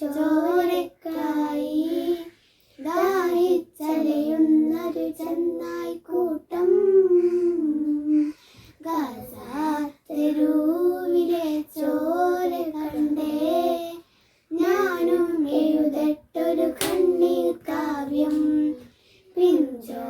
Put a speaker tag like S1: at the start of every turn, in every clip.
S1: ചോരക്കായി ദാഹിച്ചലയുന്നൊരു ചെന്നായി കൂട്ടം ഗാസാത്തെരുവിലെ ചോര കണ്ടേ ഞാനും എഴുതട്ടൊരു കണ്ണീർ കാവ്യം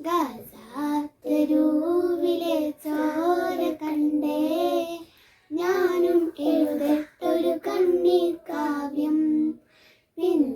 S1: ഗാസാത്തരൂവിലെ ചോര കണ്ടേ. ഞാനും എഴുതട്ടൊരു കണ്ണീർ കാവ്യം. പിന്നെ